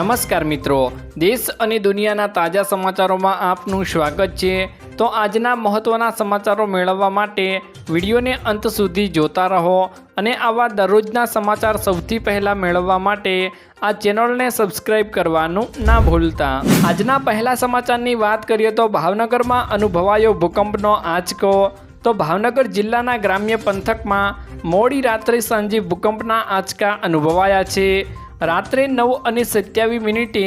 નમસ્કાર મિત્રો. દેશ અને દુનિયાના તાજા સમાચારોમાં આપનું સ્વાગત છે. તો આજના મહત્ત્વના સમાચારો મેળવવા માટે વિડીયોને અંત સુધી જોતા રહો અને આવા દરરોજના સમાચાર સૌથી પહેલાં મેળવવા માટે આ ચેનલને સબસ્ક્રાઇબ કરવાનું ના ભૂલતા. આજના પહેલા સમાચારની વાત કરીએ તો ભાવનગરમાં અનુભવાયો ભૂકંપનો આંચકો. તો ભાવનગર જિલ્લાના ગ્રામ્ય પંથકમાં મોડી રાત્રે સાંજે ભૂકંપના આંચકા અનુભવાયા છે. રાત્રે નવ અને સત્યાવીસ મિનિટે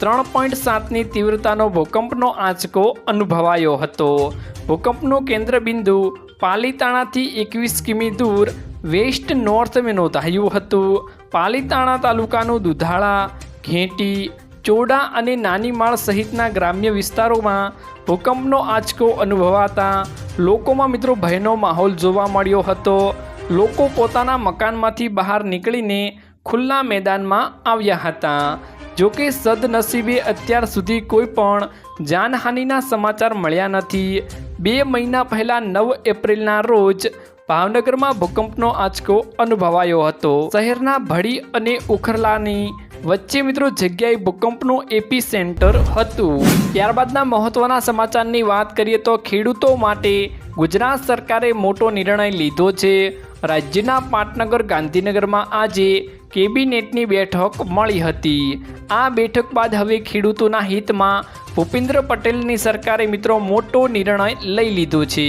ત્રણ પોઈન્ટ સાતની તીવ્રતાનો ભૂકંપનો આંચકો અનુભવાયો હતો. ભૂકંપનું કેન્દ્રબિંદુ પાલીતાણાથી એકવીસ કિમી દૂર વેસ્ટ નોર્થમાં નોંધાયું હતું. પાલીતાણા તાલુકાનું દુધાળા, ઘેંટી, ચોડા અને નાની માળ સહિતના ગ્રામ્ય વિસ્તારોમાં ભૂકંપનો આંચકો અનુભવાતા લોકોમાં મિત્રો ભયનો માહોલ જોવા મળ્યો હતો. લોકો પોતાના મકાનમાંથી બહાર નીકળીને ખુલ્લા મેદાનમાં આવ્યા હતા. જોકે સદનસીબે અત્યાર સુધી કોઈ પણ જાનહાનિના સમાચાર મળ્યા નથી. બે મહિના પહેલાં નવ એપ્રિલના રોજ ભાવનગરમાં ભૂકંપનો આંચકો અનુભવાયો હતો. શહેરના ભડી અને ઉખરલાની વચ્ચે મિત્રો જગ્યાએ ભૂકંપનું એપી સેન્ટર હતું. ત્યારબાદના મહત્વના સમાચારની વાત કરીએ તો ખેડૂતો માટે ગુજરાત સરકારે મોટો નિર્ણય લીધો છે. રાજ્યના પાટનગર ગાંધીનગરમાં આજે કેબિનેટની બેઠક મળી હતી. આ બેઠક બાદ હવે ખેડૂતોના હિતમાં ભૂપેન્દ્ર પટેલની સરકારે મિત્રો મોટો નિર્ણય લઈ લીધો છે.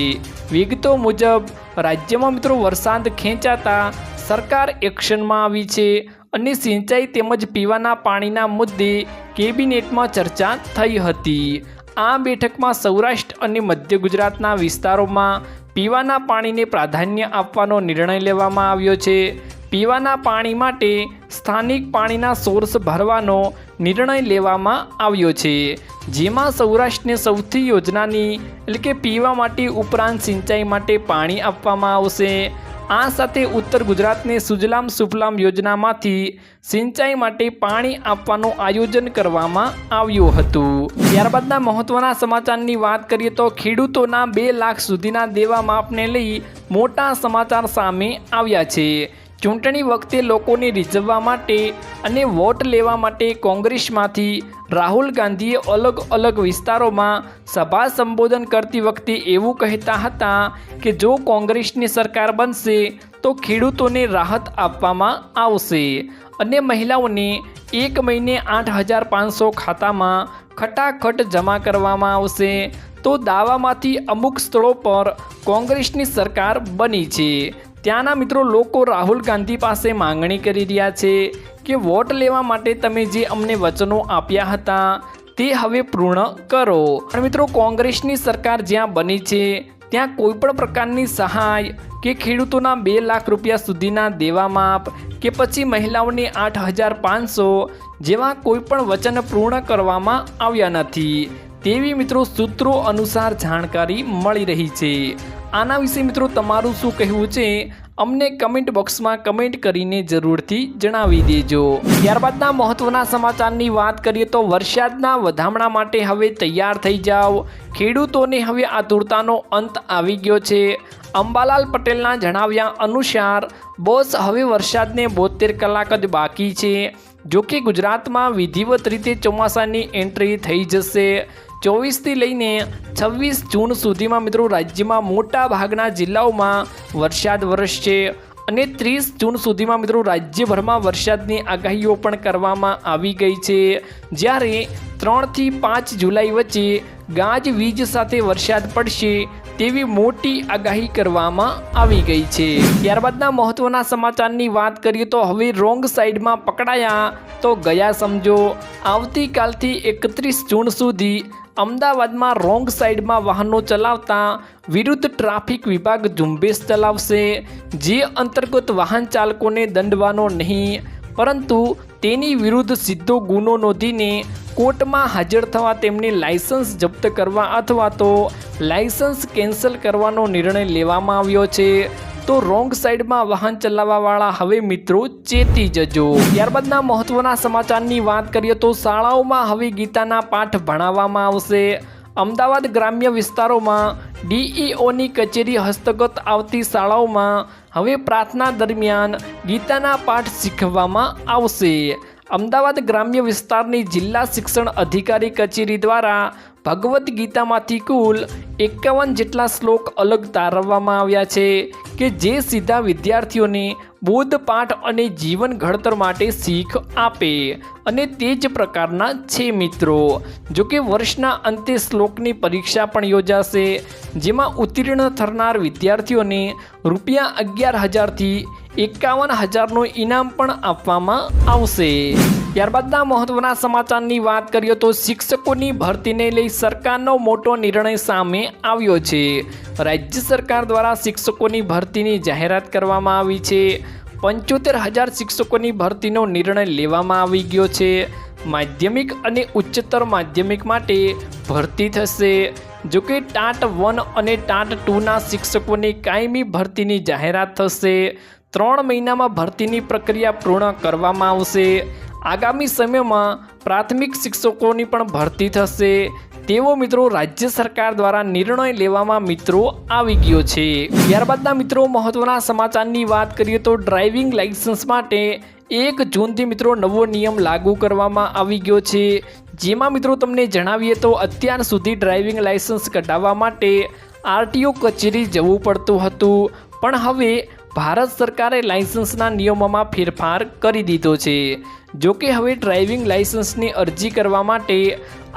વિગતો મુજબ, રાજ્યમાં મિત્રો વરસાદ ખેંચાતા સરકાર એક્શનમાં આવી છે અને સિંચાઈ તેમજ પીવાના પાણીના મુદ્દે કેબિનેટમાં ચર્ચા થઈ હતી. આ બેઠકમાં સૌરાષ્ટ્ર અને મધ્ય ગુજરાતના વિસ્તારોમાં પીવાના પાણીને પ્રાધાન્ય આપવાનો નિર્ણય લેવામાં આવ્યો છે. પીવાના પાણી માટે સ્થાનિક પાણીના સોર્સ ભરવાનો નિર્ણય લેવામાં આવ્યો છે, જેમાં સૌરાષ્ટ્રને સૌથી યોજનાની એટલે કે પીવા માટે ઉપરાંત સિંચાઈ માટે પાણી આપવામાં આવશે. આ સાથે ઉત્તર ગુજરાતને સુજલામ સુફલામ યોજનામાંથી સિંચાઈ માટે પાણી આપવાનું આયોજન કરવામાં આવ્યું હતું. ત્યારબાદના મહત્વના સમાચારની વાત કરીએ તો ખેડૂતોના બે લાખ સુધીના દેવા માપને લઈ મોટા સમાચાર સામે આવ્યા છે. ચૂંટણી વખતે લોકોને રીઝવવા માટે અને વોટ લેવા માટે કોંગ્રેસમાંથી રાહુલ ગાંધીએ અલગ અલગ વિસ્તારોમાં સભા સંબોધન કરતી વખતે એવું કહેતા હતા કે જો કોંગ્રેસની સરકાર બનશે, તો ખેડૂતોને રાહત આપવામાં આવશે અને મહિલાઓને એક મહિને આઠ હજાર પાંચસો ખાતામાં ખટાખટ જમા કરવામાં આવશે. તો દાવામાંથી અમુક સ્થળો પર કોંગ્રેસની સરકાર બની છે. ત્યાંના મિત્રો લોકો રાહુલ ગાંધી પાસે માંગણી કરી રહ્યા છે કે વોટ લેવા માટે તમે જે અમને વચનો આપ્યા હતા તે હવે પૂર્ણ કરો. પણ મિત્રો, કોંગ્રેસની સરકાર જ્યાં બની છે, ત્યાં કોઈ પણ પ્રકારની સહાય કે ખેડૂતોના બે લાખ રૂપિયા સુધીના દેવા માપ કે પછી મહિલાઓને આઠ હજાર પાંચસો જેવા કોઈ પણ વચન પૂર્ણ કરવામાં આવ્યા નથી. તેવી મિત્રો સૂત્રો અનુસાર જાણકારી મળી રહી છે. આના વિશે મિત્રો તમારું શું કહેવું છે? અમને કમેન્ટ બોક્સમાં કમેન્ટ કરીને જરૂરથી જણાવી દેજો. ત્યારબાદના મહત્વના સમાચારની વાત કરીએ તો વરસાદના વધામણા માટે હવે તૈયાર થઈ જાઓ. ખેડૂતોને હવે આતુરતાનો અંત આવી ગયો છે. અંબાલાલ પટેલના જણાવ્યા અનુસાર, બોસ હવે વરસાદને બોતેર કલાક જ બાકી છે. જોકે ગુજરાતમાં વિધિવત રીતે ચોમાસાની એન્ટ્રી થઈ જશે. ચોવીસથી લઈને છવ્વીસ જૂન સુધીમાં મિત્રો રાજ્યમાં મોટા ભાગના જિલ્લાઓમાં વરસાદ વરસશે અને ત્રીસ જૂન સુધીમાં મિત્રો રાજ્યભરમાં વરસાદની આગાહીઓ પણ કરવામાં આવી ગઈ છે. જ્યારે ત્રણથી પાંચ જુલાઈ વચ્ચે ગાજવીજ સાથે વરસાદ પડશે તેવી મોટી આગાહી કરવામાં આવી ગઈ છે. ત્યારબાદના મહત્વના સમાચારની વાત કરીએ તો હવે રોંગ સાઈડમાં પકડાયા તો ગયા સમજો. આવતીકાલથી એકત્રીસ જૂન સુધી અમદાવાદમાં રોંગ સાઈડમાં વાહનો ચલાવતા વિરુદ્ધ ટ્રાફિક વિભાગ ઝુંબેશ ચલાવશે. જે અંતર્ગત વાહન ચાલકોને દંડવાનો નહીં, પરંતુ તેની વિરુદ્ધ સીધો ગુનો નોંધીને કોર્ટમાં હાજર થવા તેમને લાયસન્સ જપ્ત કરવા અથવા તો લાયસન્સ કેન્સલ કરવાનો નિર્ણય લેવામાં આવ્યો છે. તો રોંગ સાઈડમાં વાહન ચલાવવાવાળા હવે મિત્રો ચેતી જજો. ત્યારબાદના મહત્વના સમાચારની વાત કરીએ તો શાળાઓમાં હવે ગીતાના પાઠ ભણાવવામાં આવશે. અમદાવાદ ગ્રામ્ય વિસ્તારોમાં ડીઈઓની કચેરી હસ્તગત આવતી શાળાઓમાં હવે પ્રાર્થના દરમિયાન ગીતાના પાઠ શીખવવામાં આવશે. અમદાવાદ ગ્રામ્ય વિસ્તારની જિલ્લા શિક્ષણ અધિકારી કચેરી દ્વારા ભગવદ્ ગીતામાંથી કુલ એકાવન જેટલા શ્લોક અલગ તારવવામાં આવ્યા છે કે જે સીધા વિદ્યાર્થીઓને બોધ, પાઠ અને જીવન ઘડતર માટે શીખ આપે. અને તે જ પ્રકારના છે મિત્રો. જો કે વર્ષના અંતે શ્લોકની પરીક્ષા પણ યોજાશે, જેમાં ઉત્તીર્ણ થનાર વિદ્યાર્થીઓને રૂપિયા અગિયાર હજારથી એકાવન હજારનું ઇનામ પણ આપવામાં આવશે. ત્યારબાદના મહત્વના સમાચારની વાત કરીએ તો શિક્ષકોની ભરતીને લઈ સરકારનો મોટો નિર્ણય સામે આવ્યો છે. રાજ્ય સરકાર દ્વારા શિક્ષકોની ભરતીની જાહેરાત કરવામાં આવી છે. પંચોતેર હજાર શિક્ષકોની ભરતીનો નિર્ણય લેવામાં આવી ગયો છે. માધ્યમિક અને ઉચ્ચતર માધ્યમિક માટે ભરતી થશે. જો કે ટાટ વન અને ટાટ ટુના શિક્ષકોની કાયમી ભરતીની જાહેરાત થશે. ત્રણ મહિનામાં ભરતીની પ્રક્રિયા પૂર્ણ કરવામાં આવશે. આગામી સમયમાં પ્રાથમિક શિક્ષકોની પણ ભરતી થશે. તેવો મિત્રો રાજ્ય સરકાર દ્વારા નિર્ણય લેવામાં મિત્રો આવી ગયો છે. ત્યારબાદના મિત્રો મહત્વના સમાચારની વાત કરીએ તો ડ્રાઇવિંગ લાઇસન્સ માટે એક જૂનથી મિત્રો નવો નિયમ લાગુ કરવામાં આવી ગયો છે. જેમાં મિત્રો તમને જણાવીએ તો અત્યાર સુધી ડ્રાઇવિંગ લાઇસન્સ કઢાવવા માટે આરટીઓ કચેરી જવું પડતું હતું. પણ હવે ભારત સરકારે લાઇસન્સના નિયમોમાં ફેરફાર કરી દીધો છે. જો કે હવે ડ્રાઇવિંગ લાઇસન્સની અરજી કરવા માટે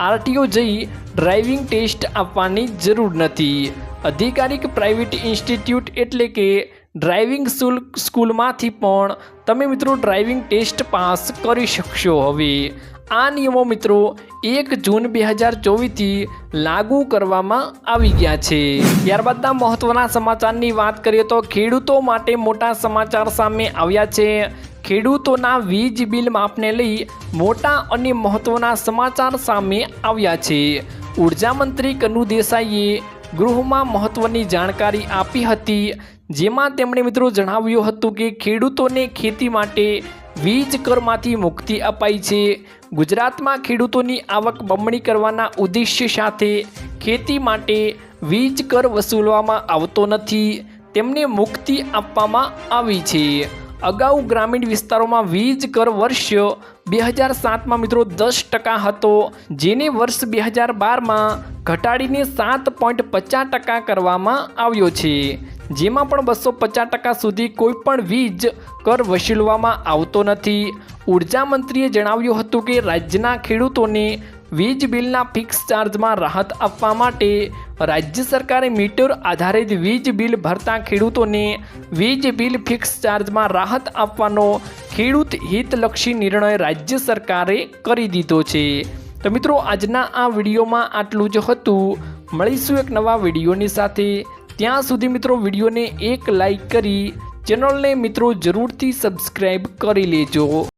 આરટીઓ જઈ ડ્રાઇવિંગ ટેસ્ટ આપવાની જરૂર નથી. અધિકારિક પ્રાઇવેટ ઇન્સ્ટિટ્યૂટ એટલે કે ડ્રાઇવિંગ સ્કૂલમાંથી પણ તમે મિત્રો ડ્રાઇવિંગ ટેસ્ટ પાસ કરી શકશો હવે. આ નિયમો મિત્રો એક જૂન બે હજાર ચોવીસથી લાગુ કરવામાં આવી ગયા છે. ત્યારબાદના મહત્વના સમાચારની વાત કરીએ તો ખેડૂતો માટે મોટા સમાચાર સામે આવ્યા છે. ખેડૂતોના વીજ બિલ માપને લઈ મોટા અને મહત્વના સમાચાર સામે આવ્યા છે. ઊર્જા મંત્રી કનુ દેસાઈએ ગૃહમાં મહત્વની જાણકારી આપી હતી. જેમાં તેમણે મિત્રો જણાવ્યું હતું કે ખેડૂતોને ખેતી માટે વીજ કરમાંથી મુક્તિ અપાઈ છે. ગુજરાતમાં ખેડૂતોની આવક બમણી કરવાના ઉદ્દેશ્ય સાથે ખેતી માટે વીજ કર વસૂલવામાં આવતો નથી. તેમને મુક્તિ આપવામાં આવી છે. અગાઉ ગ્રામીણ વિસ્તારોમાં વીજ કર વર્ષ બે હજાર સાતમાં મિત્રો દસ ટકા હતો. જેને વર્ષ બે હજાર બારમાં ઘટાડીને સાત પોઈન્ટ પચાસ ટકા કરવામાં આવ્યો છે. જેમાં પણ બસો પચાસ ટકા સુધી કોઈ પણ વીજ કર વસૂલવામાં આવતો નથી. ઊર્જા મંત્રીએ જણાવ્યું હતું કે રાજ્યના ખેડૂતોને વીજ બિલના ફિક્સ ચાર્જમાં રાહત આપવા માટે રાજ્ય સરકારે મીટર આધારિત વીજ બિલ ભરતા ખેડૂતોને વીજ બિલ ફિક્સ ચાર્જમાં રાહત આપવાનો ખેડૂત હિતલક્ષી નિર્ણય રાજ્ય સરકારે કરી દીધો છે. તો મિત્રો, આજના આ વિડીયોમાં આટલું જ હતું. મળીશું એક નવા વિડીયોની સાથે. ત્યાં સુધી મિત્રો, વિડીયોને એક લાઈક કરી ચેનલને મિત્રો જરૂરથી સબસ્ક્રાઈબ કરી લેજો.